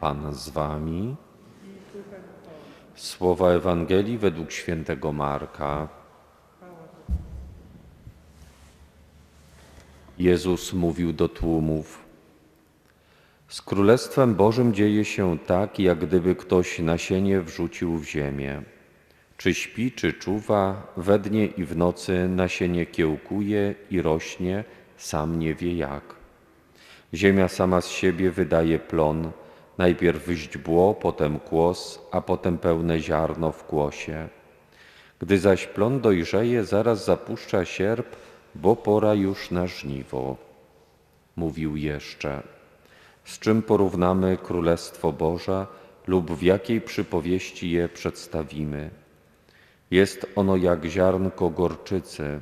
Pan z wami. Słowa Ewangelii według świętego Marka. Jezus mówił do tłumów: Z Królestwem Bożym dzieje się tak, jak gdyby ktoś nasienie wrzucił w ziemię. Czy śpi, czy czuwa, we dnie i w nocy nasienie kiełkuje i rośnie, sam nie wie jak. Ziemia sama z siebie wydaje plon, najpierw źdźbło, potem kłos, a potem pełne ziarno w kłosie. Gdy zaś plon dojrzeje, zaraz zapuszcza sierp, bo pora już na żniwo. Mówił jeszcze, z czym porównamy Królestwo Boże lub w jakiej przypowieści je przedstawimy. Jest ono jak ziarnko gorczycy.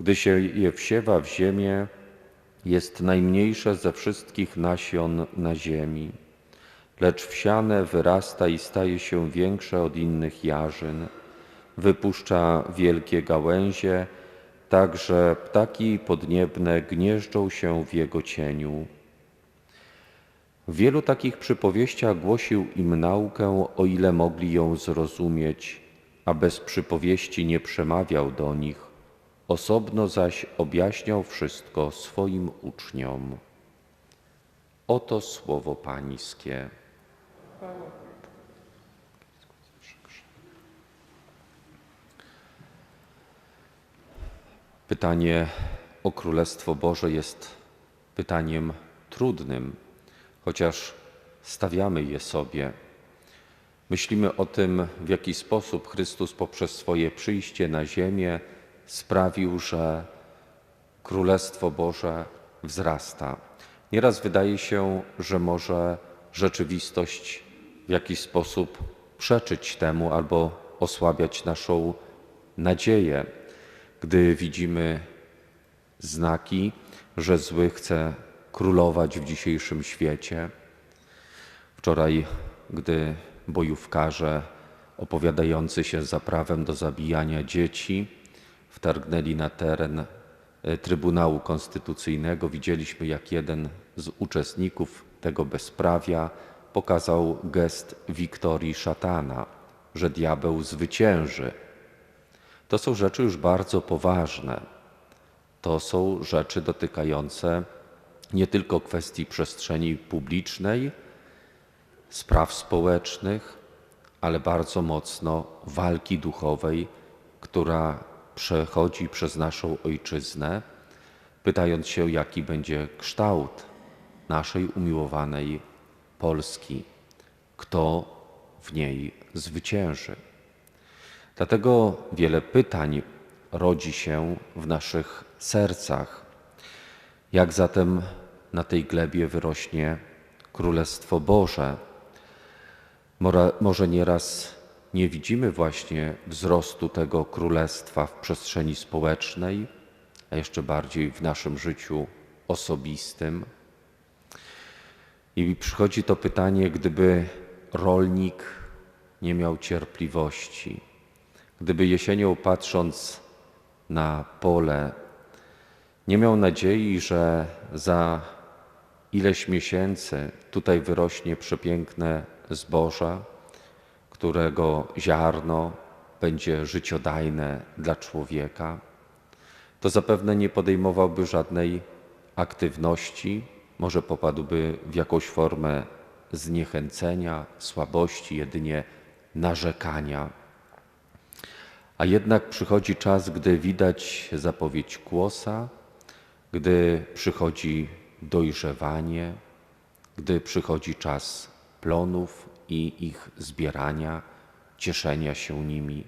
Gdy się je wsiewa w ziemię, jest najmniejsze ze wszystkich nasion na ziemi. Lecz wsiane wyrasta i staje się większe od innych jarzyn. Wypuszcza wielkie gałęzie, tak że ptaki podniebne gnieżdżą się w jego cieniu. W wielu takich przypowieściach głosił im naukę, o ile mogli ją zrozumieć, a bez przypowieści nie przemawiał do nich, osobno zaś objaśniał wszystko swoim uczniom. Oto słowo Pańskie. Pytanie o Królestwo Boże jest pytaniem trudnym, chociaż stawiamy je sobie. Myślimy o tym, w jaki sposób Chrystus poprzez swoje przyjście na ziemię sprawił, że Królestwo Boże wzrasta. Nieraz wydaje się, że może rzeczywistość w jakiś sposób przeczyć temu albo osłabiać naszą nadzieję, gdy widzimy znaki, że zły chce królować w dzisiejszym świecie. Wczoraj, gdy bojówkarze opowiadający się za prawem do zabijania dzieci wtargnęli na teren e, Trybunału Konstytucyjnego, widzieliśmy, jak jeden z uczestników tego bezprawia pokazał gest wiktorii szatana, że diabeł zwycięży. To są rzeczy już bardzo poważne. To są rzeczy dotykające nie tylko kwestii przestrzeni publicznej, spraw społecznych, ale bardzo mocno walki duchowej, która przechodzi przez naszą ojczyznę, pytając się, jaki będzie kształt naszej umiłowanej Polski, kto w niej zwycięży. Dlatego wiele pytań rodzi się w naszych sercach. Jak zatem na tej glebie wyrośnie Królestwo Boże? Może nieraz nie widzimy właśnie wzrostu tego królestwa w przestrzeni społecznej, a jeszcze bardziej w naszym życiu osobistym. I przychodzi to pytanie, gdyby rolnik nie miał cierpliwości, gdyby jesienią patrząc na pole, nie miał nadziei, że za ileś miesięcy tutaj wyrośnie przepiękne zboża, którego ziarno będzie życiodajne dla człowieka, to zapewne nie podejmowałby żadnej aktywności, może popadłby w jakąś formę zniechęcenia, słabości, jedynie narzekania. A jednak przychodzi czas, gdy widać zapowiedź kłosa, gdy przychodzi dojrzewanie, gdy przychodzi czas plonów i ich zbierania, cieszenia się nimi.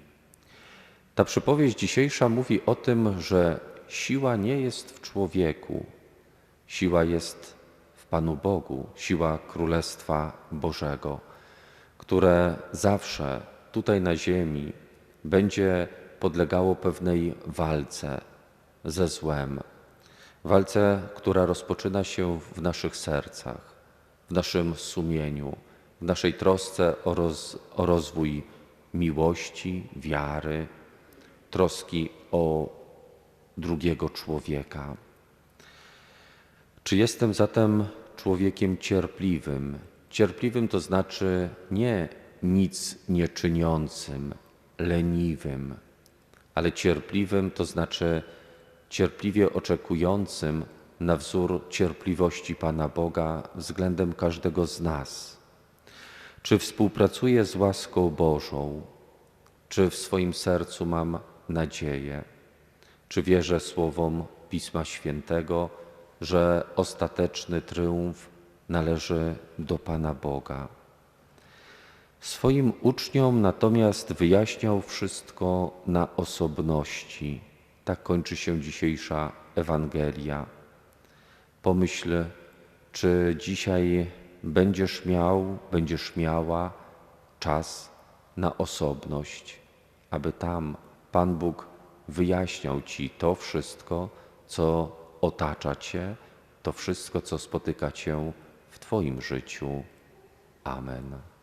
Ta przypowieść dzisiejsza mówi o tym, że siła nie jest w człowieku, siła jest Panu Bogu, siła Królestwa Bożego, które zawsze tutaj na ziemi będzie podlegało pewnej walce ze złem. Walce, która rozpoczyna się w naszych sercach, w naszym sumieniu, w naszej trosce o, roz, o rozwój miłości, wiary, troski o drugiego człowieka. Czy jestem zatem człowiekiem cierpliwym, Cierpliwym to znaczy nie nic nie czyniącym, leniwym, ale cierpliwym to znaczy cierpliwie oczekującym na wzór cierpliwości Pana Boga względem każdego z nas. Czy współpracuję z łaską Bożą? Czy w swoim sercu mam nadzieję? Czy wierzę słowom Pisma Świętego, że ostateczny triumf należy do Pana Boga? Swoim uczniom natomiast wyjaśniał wszystko na osobności. Tak kończy się dzisiejsza Ewangelia. Pomyśl, czy dzisiaj będziesz miał, będziesz miała czas na osobność, aby tam Pan Bóg wyjaśniał Ci to wszystko, co otacza Cię, to wszystko, co spotyka Cię w Twoim życiu. Amen.